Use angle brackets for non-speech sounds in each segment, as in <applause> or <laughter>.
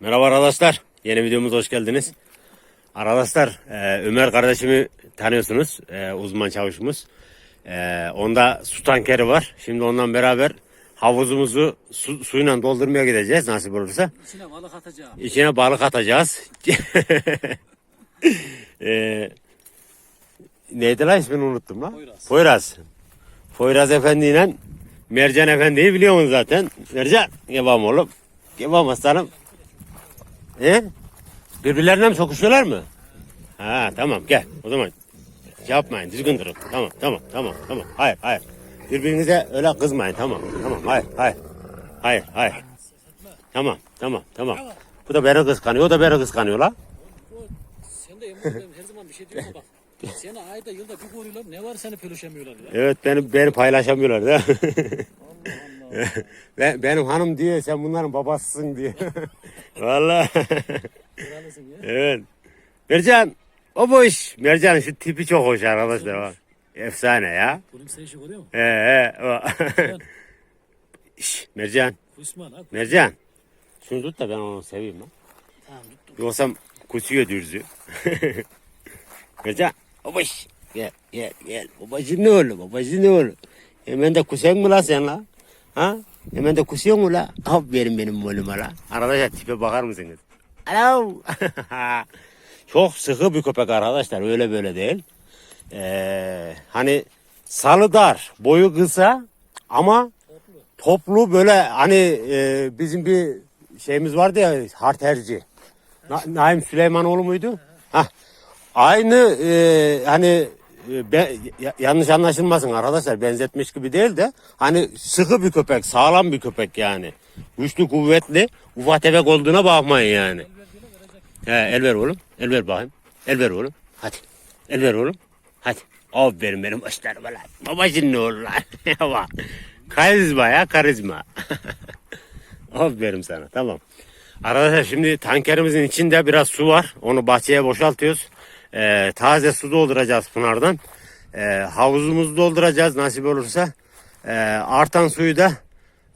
Merhaba arkadaşlar. Yeni videomuza hoş geldiniz. Arkadaşlar e, Ömer kardeşimi tanıyorsunuz. E, uzman çavuşumuz. E, onda su tankeri var. Şimdi ondan beraber havuzumuzu su, suyla doldurmaya gideceğiz nasip olursa. İçine balık atacağım. İçine balık atacağız. <laughs> e, neydi lan ismini unuttum lan. Poyraz. Poyraz. Poyraz Efendi ile Mercan Efendi'yi biliyorsun zaten. Mercan devam oğlum. Devam aslanım. He? Birbirlerine mi sokuşuyorlar mı? Ha tamam gel o zaman. Yapmayın düzgün durun. Tamam tamam tamam tamam. Hayır hayır. Birbirinize öyle kızmayın tamam. Tamam hayır hayır. Hayır hayır. Tamam tamam tamam. Bu da beni kıskanıyor o da beni kıskanıyor la. Sen de her zaman bir şey diyorum bak. <laughs> Seni ayda yılda bir koruyorlar. Ne var seni pölüşemiyorlar ya. Evet beni, beni paylaşamıyorlar da. <laughs> <laughs> Ben, benim hanım diyor sen bunların babasısın diyor. <laughs> Ya. evet. Mercan. O bu iş. Mercan'ın şu tipi çok hoş arkadaşlar. Bak. Efsane ya. Oğlum sen işi görüyor musun? He he. o. <laughs> Şş, Mercan. Kusman ha. Mercan. Şunu tut da ben onu seveyim lan. Tamam tuttum. Yoksa kusuyor dürzü. Mercan. İş. Gel gel gel. Babacı ne olur babacı ne olur. Hemen de kusen mi la sen la? Ha? Hemen de kusuyor mu la? Aferin benim oğluma la. Arkadaşlar tipe bakar mısınız? Alo. <laughs> Çok sıkı bir köpek arkadaşlar. Öyle böyle değil. Ee, hani salı dar, boyu kısa ama toplu böyle hani e, bizim bir şeyimiz vardı ya harterci. Na, Naim Süleymanoğlu muydu? Hah. Aynı e, hani be- ya- yanlış anlaşılmasın arkadaşlar benzetmiş gibi değil de hani sıkı bir köpek sağlam bir köpek yani. Güçlü kuvvetli ufak tefek olduğuna bakmayın yani. He, el ver oğlum. El ver bakayım. El ver oğlum. Hadi. El ver oğlum. Hadi. Aferin benim başlarıma lan. Babacın ne olur lan. <laughs> Karizma ya karizma. <laughs> Aferin sana. Tamam. Arkadaşlar şimdi tankerimizin içinde biraz su var. Onu bahçeye boşaltıyoruz. Ee, taze su dolduracağız Pınar'dan. Ee, havuzumuzu dolduracağız nasip olursa. Ee, artan suyu da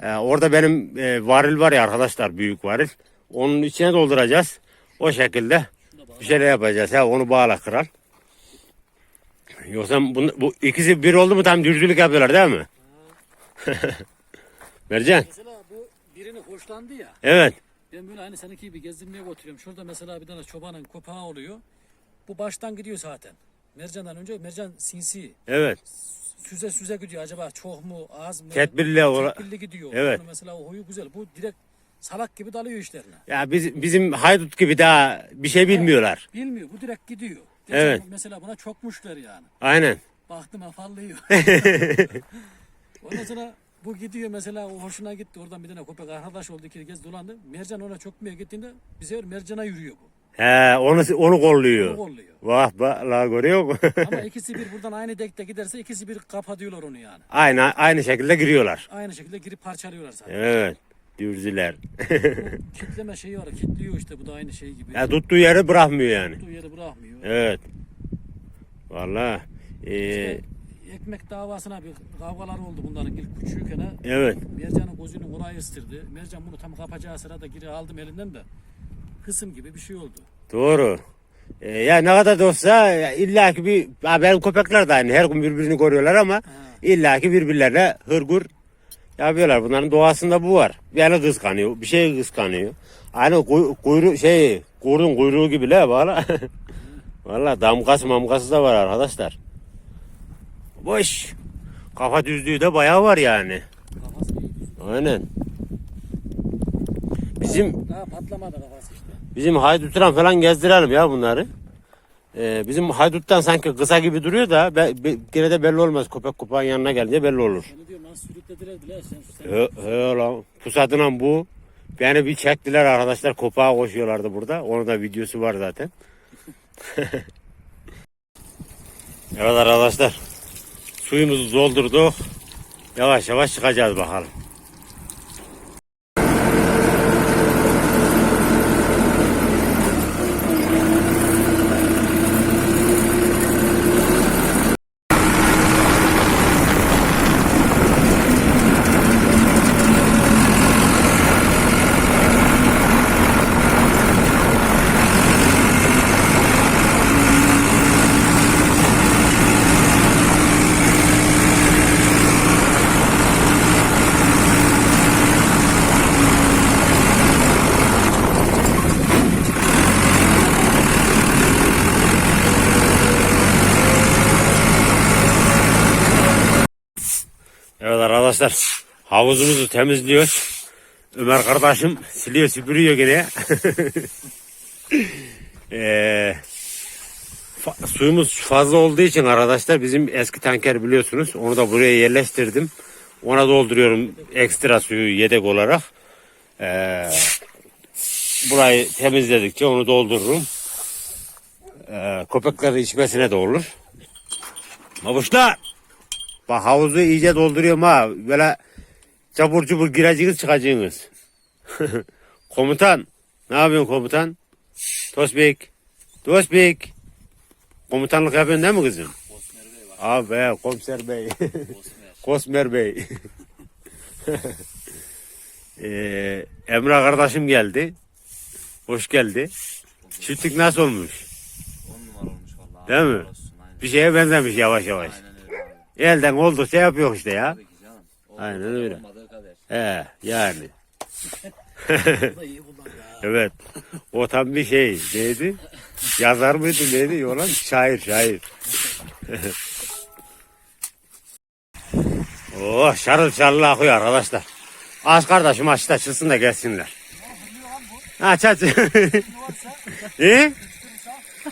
e, orada benim e, varil var ya arkadaşlar büyük varil. Onun içine dolduracağız. O şekilde bir şeyler yapacağız. Ha, onu bağla kral. Yoksa bu, bu ikisi bir oldu mu tam dürzülük yapıyorlar değil mi? <laughs> Mercan. Mesela bu birini hoşlandı ya. Evet. Ben böyle hani seninki gibi gezdirmeye götürüyorum. Şurada mesela bir tane çobanın kopağı oluyor. Bu baştan gidiyor zaten. Mercan'dan önce mercan sinsi. Evet. Süze süze gidiyor. Acaba çok mu az mı? Tedbirli ola- Tedbirli gidiyor. Evet. Yani mesela o huyu güzel. Bu direkt salak gibi dalıyor işlerine. Ya biz, bizim haydut gibi daha bir şey bilmiyorlar. Bilmiyor. Bu direkt gidiyor. Evet. Mesela buna çokmuşlar yani. Aynen. Baktım afallıyor. <laughs> <laughs> Ondan sonra bu gidiyor mesela o hoşuna gitti. Oradan bir tane köpek arkadaş oldu. iki kez dolandı. Mercan ona çokmaya gittiğinde bize mercana yürüyor bu. He, onu onu Onu kolluyor. kolluyor. Vah bak la görüyor musun? Ama <laughs> ikisi bir buradan aynı dekte giderse ikisi bir kapatıyorlar onu yani. aynı aynı şekilde giriyorlar. Aynı şekilde girip parçalıyorlar zaten. Evet. Dürzüler. Bu <laughs> kitleme şeyi var. Kitliyor işte bu da aynı şey gibi. ya tuttuğu yeri bırakmıyor yani. Tuttuğu yeri bırakmıyor. Evet. Vallahi. Ee, ekmek davasına bir kavgalar oldu bunların ilk küçükken. evet. Mercan'ın gözünü oraya ısırdı. Mercan bunu tam kapacağı sırada geri aldım elinden de kısım gibi bir şey oldu. Doğru. Ee, ya ne kadar da olsa illa ki bir ya benim köpekler de aynı her gün birbirini koruyorlar ama illa ki birbirlerine hırgur yapıyorlar. Bunların doğasında bu var. Yani kıskanıyor, bir şey kıskanıyor. Aynı kuy- kuyruğu şey kurdun kuyruğu gibi la valla. <laughs> valla damgası mamgası da var arkadaşlar. Boş. Kafa düzlüğü de bayağı var yani. Aynen. Bizim Daha patlamadı kafası işte. Bizim haydutran falan gezdirelim ya bunları. Ee, bizim hayduttan sanki kısa gibi duruyor da be, be, gene de belli olmaz. Köpek kupağın yanına gelince belli olur. Seni diyor nasıl sürüklediler diler sen sen. He, he lan. Pusatına bu. Beni bir çektiler arkadaşlar. Kopağa koşuyorlardı burada. Onun da videosu var zaten. <laughs> evet arkadaşlar. Suyumuzu doldurduk. Yavaş yavaş çıkacağız bakalım. Arkadaşlar havuzumuzu temizliyoruz. Ömer kardeşim siliyor süpürüyor gene. Eee <laughs> fa- suyumuz fazla olduğu için arkadaşlar bizim eski tanker biliyorsunuz. Onu da buraya yerleştirdim. Ona dolduruyorum ekstra suyu yedek olarak. Eee, burayı temizledikçe onu doldururum. Eee köpeklerin içmesine de olur. Babuşlar. Bak havuzu iyice dolduruyorum ha. Böyle çabur çubur gireceğiniz çıkacaksınız. <laughs> komutan. Ne yapıyorsun komutan? Tosbik. Tosbik. Komutanlık yapıyorsun değil mi kızım? Abi be, komiser bey. Kosmer <laughs> bey. <laughs> ee, Emre kardeşim geldi. Hoş geldi. Çiftlik nasıl olmuş? On numara olmuş vallahi. Değil mi? Bir şeye benzemiş yavaş yavaş. Aynen. Elden oldukça yapıyor işte ya. Tabii ki canım. Olduğu Aynen öyle. Olmadığı kadar. He yani. <laughs> Bu da iyi kullandı ha. Evet. O tam bir şey. Neydi? Yazar mıydı neydi? Yolan şair şair. <laughs> oh şarıl şarıl akıyor arkadaşlar. Aç kardeşim aç da çıksın da gelsinler. Aç aç. <laughs> İyi?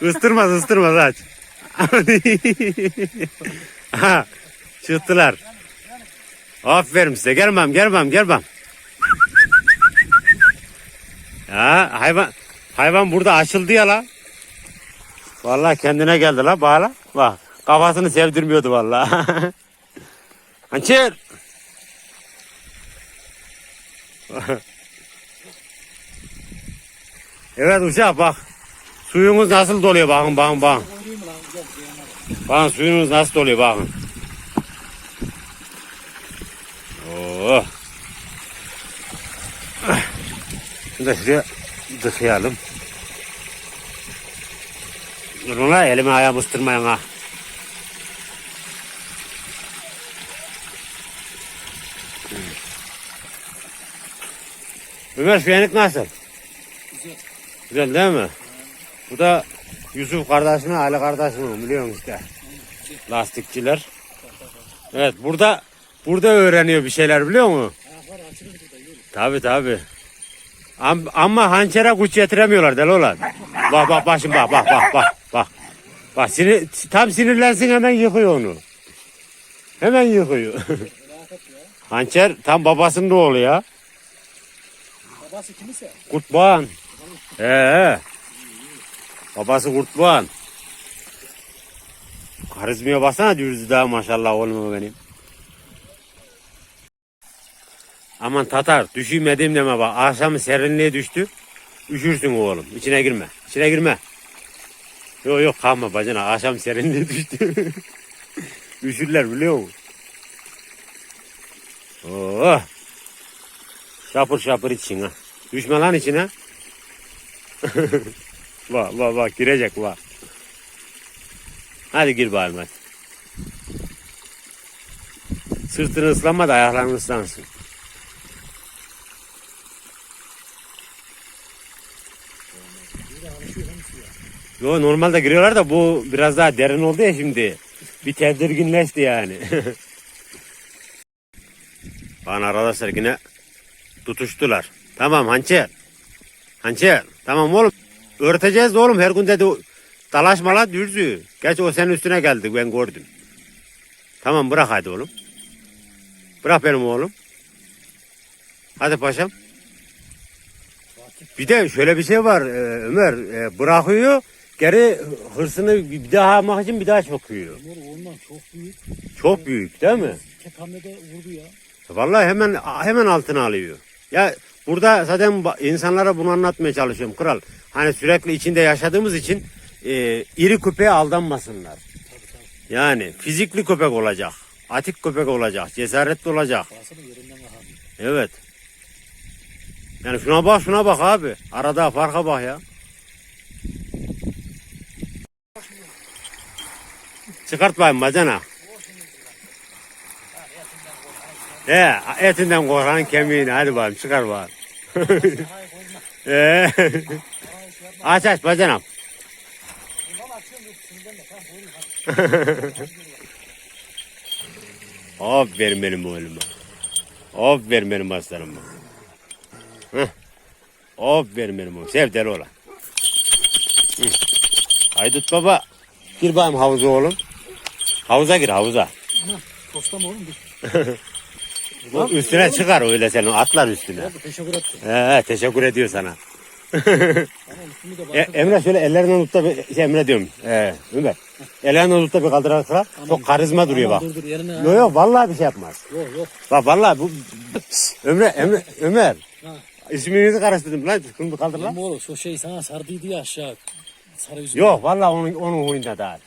Istırmaz ıstırmaz aç. Ha, çıktılar. Aferin size. Gelmem gelmem gelmem. Ya hayvan hayvan burada açıldı ya la. Vallahi kendine geldi la bağla. Bak kafasını sevdirmiyordu vallahi. <laughs> Hançer. <laughs> evet uşak bak. Suyumuz nasıl doluyor bakın bakın bakın. Oynayayım mı lan? Gel, gel, Bakın suyunuz nasıl doluyor bakın. Oo. Şunu da şuraya dıkayalım. Durun la elimi ayağımı ıstırmayın ha. Ömer Şüyenik nasıl? Güzel. Güzel değil mi? Bu da Yusuf kardeşinin Ali kardeşinin biliyorsun işte. Lastikçiler. Evet burada burada öğreniyor bir şeyler biliyor musun? Tabi tabi. Am, ama hançere güç yetiremiyorlar deli olan. Bak bak bak şimdi bak bak bak bak. Bak, bak sinir, tam sinirlensin hemen yıkıyor onu. Hemen yıkıyor. <laughs> Hançer tam babasının oğlu ya. Babası kimse? Kurtboğan. Ee. Babası Kurtboğan. Karizmaya baksana dürzü daha maşallah oğlum benim. Aman Tatar düşürmediğim deme bak. Akşam serinliğe düştü. Üşürsün oğlum. İçine girme. İçine girme. Yok yok kalma bacana. Akşam serinliğe düştü. <laughs> Üşürler biliyor musun? Oh. Şapır şapır için ha. Düşme lan içine. <laughs> bak bak bak girecek bak. Hadi gir bakalım hadi. Sırtını ıslanma da ayakların ıslansın. Yo normalde giriyorlar da bu biraz daha derin oldu ya şimdi. Bir tedirginleşti yani. <laughs> Bana arkadaşlar yine tutuştular. Tamam hançer. Hançer. Tamam oğlum. Örteceğiz de oğlum her gün dedi dalaşma lan dürzü. Geç o senin üstüne geldi ben gördüm. Tamam bırak hadi oğlum. Bırak benim oğlum. Hadi paşam. Bir de şöyle bir şey var e, Ömer. e, bırakıyor geri hırsını bir daha almak için bir daha çöküyor. Ömer ondan çok büyük. Çok büyük değil mi? Tek hamlede vurdu ya. Vallahi hemen hemen altına alıyor. Ya burada zaten insanlara bunu anlatmaya çalışıyorum kral. Hani sürekli içinde yaşadığımız için e, iri köpeğe aldanmasınlar. Yani fizikli köpek olacak. Atik köpek olacak. Cesaretli olacak. Evet. Yani şuna bak şuna bak abi. Arada farka bak ya. Çıkart bakayım bacana. He, etinden korkan kemiğini hadi bakayım çıkar bakayım. <laughs> He. aç aç bacanam. <laughs> Aferin benim oğluma. Aferin benim aslanım. Heh. Aferin benim oğlum. Sevdeli olan. Haydut baba. Gir bakayım havuza oğlum. Havuza gir havuza. Posta mı oğlum? Dur. <laughs> O üstüne çıkar öyle senin atlar üstüne. Teşekkür ettim. He, teşekkür ediyor sana. E. Emre şöyle tut da bir, şey Emre diyorum. Ee, Ömer. Tut da bir kaldırarak kırar. Çok karizma duruyor bak. Dur dur yerine. Yok yok vallahi bir şey yapmaz. Yok yok. Bak vallahi bu Ömer Emre Ömer. Ha. İsminizi karıştırdım lan. Bir kaldır lan. Oğlum şu şey sana sardıydı ya aşağı. Sarı yüzü. Yok vallahi onun onun huyunda da.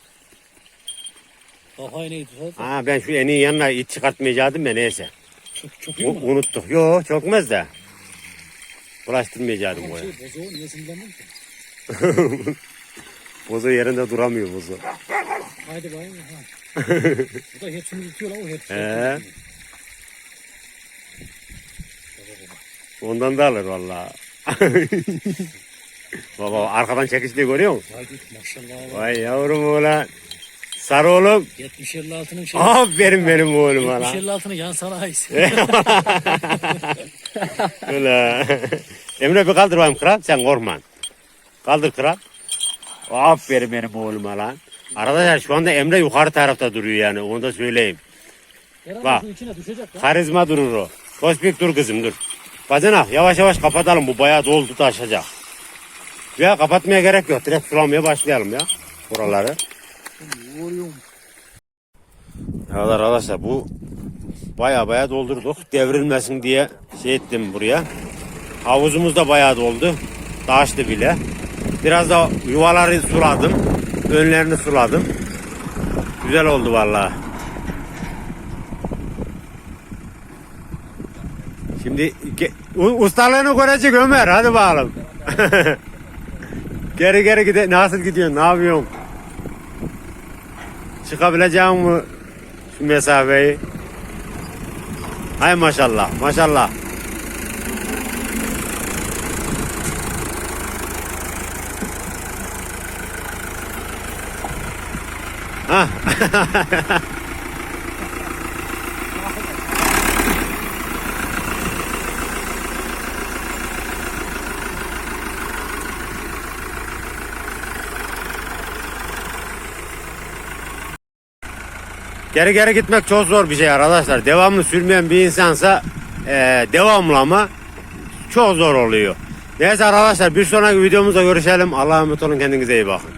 Kafayı neydi? Ha ben şu en iyi yanına it çıkartmayacaktım da neyse. Çok, çok U- iyi mi? unuttuk. Yok çökmez de. Bulaştırmayacaktım boya. şey niye ki? Bozu yerinde duramıyor bozu. Haydi bayım. Ha. <laughs> Bu da hepsini tutuyor lan o hepsini. He. Ondan da alır vallahi. <laughs> Baba arkadan çekişliği görüyor musun? Haydi maşallah. Vay yavrum oğlan. Sarı oğlum. 70 56'nın şey. Aferin benim oğluma 70 lan. 56'nın yan sanayisi. <laughs> Öyle. Emre bir kaldır bakayım kral. Sen korkma. Kaldır kral. Aferin benim oğluma lan. Arkadaşlar şu anda Emre yukarı tarafta duruyor yani. Onu da söyleyeyim. Herhalde Bak. şu içine düşecek lan. Karizma durur o. Tospik dur kızım dur. Bacanak yavaş yavaş kapatalım. Bu bayağı doldu taşacak. Ya kapatmaya gerek yok. Direkt sulamaya başlayalım ya. Buraları. Vuruyorum. Evet arkadaşlar bu baya baya doldurduk. Devrilmesin diye şey ettim buraya. Havuzumuz da baya doldu. Taştı bile. Biraz da yuvaları suladım. Önlerini suladım. Güzel oldu vallahi. Şimdi ustalığını görecek Ömer. Hadi bakalım. <laughs> geri geri gide nasıl gidiyorsun? Ne yapıyorsun? Çıkabileceğim mi şu mesafeyi? Hay maşallah, maşallah. Ha. <laughs> Geri geri gitmek çok zor bir şey arkadaşlar. Devamlı sürmeyen bir insansa eee devamlı ama çok zor oluyor. Neyse arkadaşlar bir sonraki videomuzda görüşelim. Allah'a emanet olun kendinize iyi bakın.